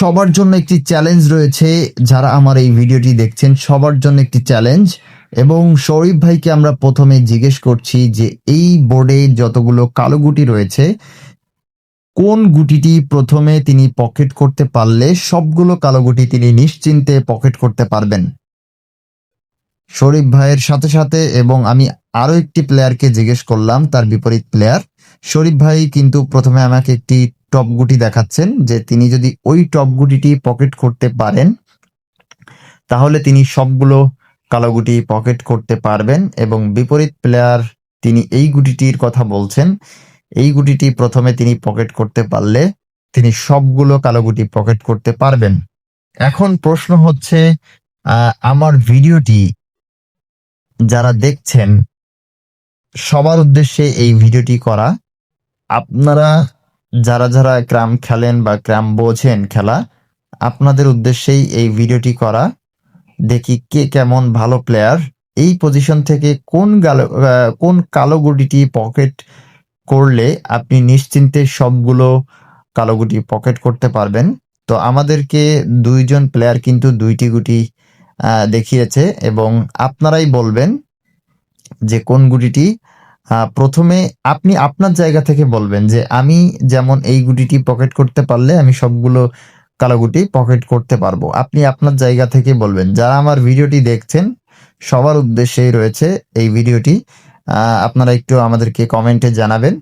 সবার জন্য একটি চ্যালেঞ্জ রয়েছে যারা আমার এই ভিডিওটি দেখছেন, সবার জন্য একটি চ্যালেঞ্জ এবং শরীফ ভাইকে আমরা প্রথমে জিজ্ঞেস করছি যে এই বোর্ডে যতগুলো কালো গুটি রয়েছে, কোন গুটিটি প্রথমে তিনি পকেট করতে পারলে সবগুলো কালো গুটি তিনি নিশ্চিন্তে পকেট করতে পারবেন? শরীফ ভাইয়ের সাথে সাথে এবং আমি আরও একটি প্লেয়ারকে জিজ্ঞেস করলাম, তার বিপরীত প্লেয়ার শরীফ ভাই কিন্তু প্রথমে আমাকে একটি টপ গুটি দেখাচ্ছেন যে তিনি যদি ওই টপ গুটিটি পকেট করতে পারেন, তাহলে তিনি সবগুলো কালো গুটি পকেট করতে পারবেন এবং বিপরীত প্লেয়ার তিনি এই গুটিটির কথা বলছেন, এই গুটিটি প্রথমে তিনি পকেট করতে পারলে তিনি সবগুলো কালো গুটি পকেট করতে পারবেন। এখন প্রশ্ন হচ্ছে আমার ভিডিওটি যারা দেখছেন, সবার উদ্দেশ্যে এই ভিডিওটি করা, আপনারা যারা যারা ক্রাম খেলেন বা ক্রাম বোঝেন খেলা, আপনাদের উদ্দেশ্যেই এই ভিডিওটি করা। দেখি কে কেমন ভালো প্লেয়ার এই পজিশন থেকে কোন গালো কোন কালো গুটিটি পকেট করলে আপনি নিশ্চিন্তে সবগুলো কালো গুটি পকেট করতে পারবেন। তো আমাদেরকে দুইজন প্লেয়ার কিন্তু দুইটি গুটি দেখিয়েছে এবং আপনারাই বলবেন যে কোন গুটিটি প্রথমে আপনি আপনার জায়গা থেকে বলবেন যে আমি যেমন এই গুটিটি পকেট করতে পারলে আমি সবগুলো কালো গুটি পকেট করতে পারব। আপনি আপনার জায়গা থেকে বলবেন। যারা আমার ভিডিওটি দেখছেন, সবার উদ্দেশ্যেই রয়েছে এই ভিডিওটি। আপনারা একটু আমাদেরকে কমেন্টে জানাবেন।